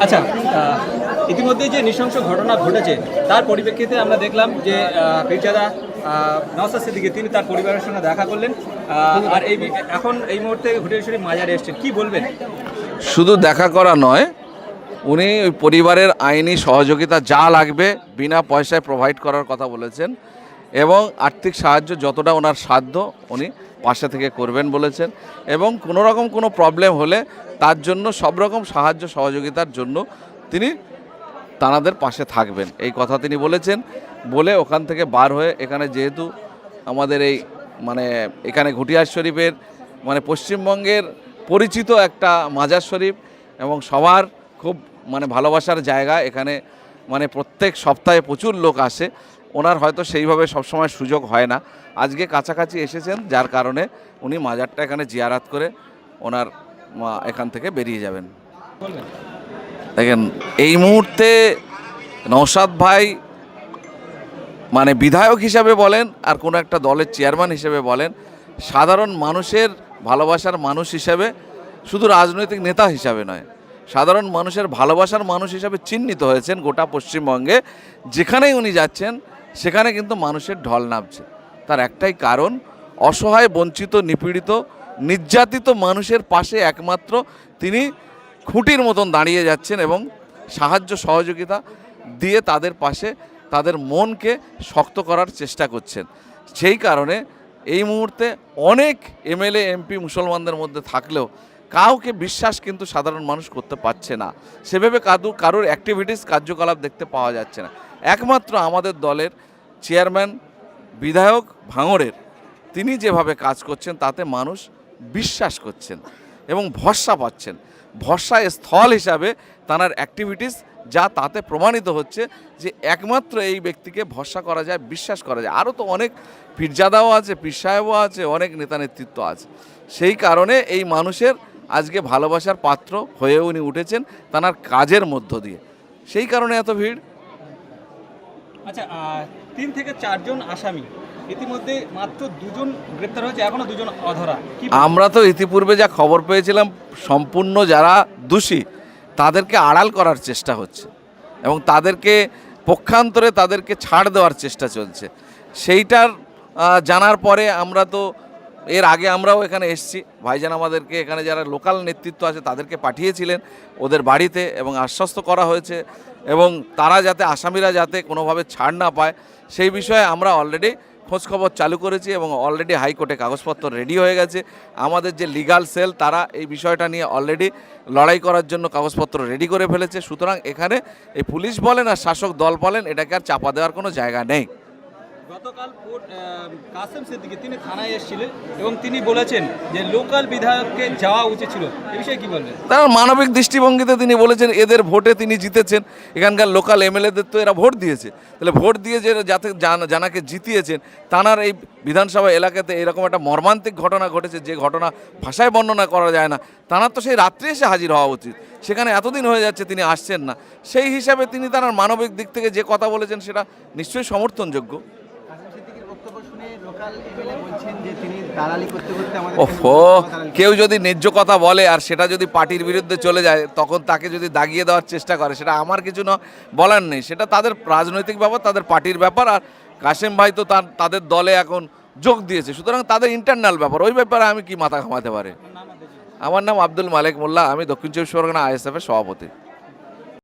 আচ্ছা ইতিমধ্যে যে নৃশংস ঘটনা ঘটেছে তার পরিপ্রেক্ষিতে আমরা দেখলাম যে পীরজাদা আহ, নওশাদ তিনি তার পরিবারের সঙ্গে দেখা করলেন আর এই এখন এই মুহূর্তে শরীফ মাজারে এসছেন। কি বলবেন? শুধু দেখা করা নয় উনি ওই পরিবারের আইনি সহযোগিতা যা লাগবে বিনা পয়সায় প্রোভাইড করার কথা বলেছেন এবং আর্থিক সাহায্য যতটা ওনার সাধ্য উনি পাশে থেকে করবেন বলেছেন এবং কোনো রকম কোনো প্রবলেম হলে তার জন্য সব রকম সাহায্য, সহযোগিতার জন্য তিনি তানাদের পাশে থাকবেন। এই কথা তিনি বলেছেন। বলে ওখান থেকে বার হয়ে এখানে যেহেতু আমাদের এই মানে এখানে ঘুটিয়ার শরীফের মানে পশ্চিমবঙ্গের পরিচিত একটা মাজার শরীফ এবং সবার খুব মানে ভালোবাসার জায়গা এখানে মানে প্রত্যেক সপ্তাহে প্রচুর লোক আসে। ওনার হয়তো সেইভাবে সবসময় সুযোগ হয় না। আজকে কাছাকাছি এসেছেন, যার কারণে উনি মাজারটা এখানে জিয়ারাত করে ওনার এখান থেকে বেরিয়ে যাবেন। দেখেন, এই মুহূর্তে নৌসাদ ভাই মানে বিধায়ক হিসাবে বলেন আর কোনো একটা দলের চেয়ারম্যান হিসেবে বলেন, সাধারণ মানুষের ভালোবাসার মানুষ হিসেবে শুধু রাজনৈতিক নেতা হিসাবে নয়, সাধারণ মানুষের ভালোবাসার মানুষ হিসাবে চিহ্নিত হয়েছেন গোটা পশ্চিমবঙ্গে। যেখানেই উনি যাচ্ছেন সেখানে কিন্তু মানুষের ঢল নামছে। তার একটাই কারণ, অসহায়, বঞ্চিত, নিপীড়িত, নির্যাতিত মানুষের পাশে একমাত্র তিনি খুঁটির মতন দাঁড়িয়ে যাচ্ছেন এবং সাহায্য, সহযোগিতা দিয়ে তাদের পাশে তাদের মনকে শক্ত করার চেষ্টা করছেন। সেই কারণে এই মুহূর্তে অনেক এমএলএ, এমপি, মুসলমানদের মধ্যে থাকলেও কাউকে বিশ্বাস কিন্তু সাধারণ মানুষ করতে পারছে না। সেভাবে কাদু, কারোর অ্যাক্টিভিটিস কার্যকলাপ দেখতে পাওয়া যাচ্ছে না। একমাত্র আমাদের দলের চেয়ারম্যান বিধায়ক ভাঙড়ের, তিনি যেভাবে কাজ করছেন, তাতে মানুষ বিশ্বাস করছেন এবং ভরসা পাচ্ছেন। ভরসা স্থল হিসাবে তাঁর অ্যাক্টিভিটিস যা তাতে প্রমাণিত হচ্ছে যে একমাত্র এই ব্যক্তিকে ভরসা করা যায়, বিশ্বাস করা যায়। আরও তো অনেক পীরজাদাও আছে, পীর আছে, অনেক নেতা নেতৃত্ব আছে। সেই কারণে এই মানুষের আজকে ভালোবাসার পাত্র হয়ে উনি উঠেছেন তার কাজের মধ্য দিয়ে। সেই কারণে এত ভিড়। আচ্ছা তিন থেকে চারজন আসামি ইতিমধ্যে মাত্র দুজন গ্রেপ্তার হয়েছে এখনও দুজন অধরা। আমরা তো ইতিপূর্বে যা খবর পেয়েছিলাম সম্পূর্ণ যারা দোষী তাদেরকে আড়াল করার চেষ্টা হচ্ছে এবং তাদেরকে পক্ষান্তরে তাদেরকে ছাড় দেওয়ার চেষ্টা চলছে। সেইটার জানার পরে আমরা তো এর আগে আমরাও এখানে এসেছি। ভাইজান আমাদেরকে এখানে যারা লোকাল নেতৃত্ব আছে, তাদেরকে পাঠিয়েছিলেন। ওদের বাড়িতে এবং আশ্বস্ত করা হয়েছে এবং তারা যাতে আসামিরা যাতে কোনোভাবে ছাড় না পায়, সেই বিষয়ে আমরা অলরেডি খোঁজখবর চালু করেছি এবং অলরেডি হাইকোর্টে কাগজপত্র রেডি হয়ে গেছে। আমাদের যে লিগাল সেল তারা এই বিষয়টা নিয়ে অলরেডি লড়াই করার জন্য কাগজপত্র রেডি করে ফেলেছে। সুতরাং এখানে এই পুলিশ বলেন আর শাসক দল বলেন, এটাকে আর চাপা দেওয়ার কোনো জায়গা নেই। গতকাল কাসেম সিদ্দিকী তিনি থানায় এসেছিলেন এবং তিনি বলেছেন যে লোকাল বিধায়ককে যাওয়া উচিত ছিল। এ বিষয়ে কি বলবেন? তার মানবিক দৃষ্টিভঙ্গিতে তিনি বলেছেন এদের ভোটে তিনি জিতেছেন। এখানকার লোকাল এমএলএদের তো এরা ভোট দিয়েছে। তাহলে ভোট দিয়ে যে যাতে জান- জানাকে জিতিয়েছেন, তানার এই বিধানসভা এলাকাতে এরকম একটা মর্মান্তিক ঘটনা ঘটেছে যে ঘটনা ভাষায় বর্ণনা করা যায় না। তানার তো সেই রাত্রে এসে হাজির হওয়া উচিত। সেখানে এতদিন হয়ে যাচ্ছে তিনি আসছেন না। সেই হিসাবে তিনি তার মানবিক দিক থেকে যে কথা বলেছেন সেটা নিশ্চয়ই সমর্থনযোগ্য কাসিম সিদ্দিকীর বক্তব্য শুনে লোকাল এমএলএ বলছেন যে তিনি দালালি করতে করতে আমাদের ওহো কেউ যদি ন্যায্য কথা বলে আর সেটা যদি পার্টির বিরুদ্ধে চলে যায় তখন তাকে যদি দাগিয়ে দেওয়ার চেষ্টা করে সেটা আমার কিছু না বলার নেই। সেটা তাদের রাজনৈতিক ব্যাপার তাদের পার্টির ব্যাপার আর কাশেম ভাই তো তার তাদের দলে এখন যোগ দিয়েছে সুতরাং তাদের ইন্টারনাল ব্যাপার ওই ব্যাপারে আমি কি মাথা ঘামাতে পারে? আমার নাম আব্দুল মালিক মোল্লা আমি দক্ষিণ চব্বিশ পরগনা আইএসএফের সভাপতি।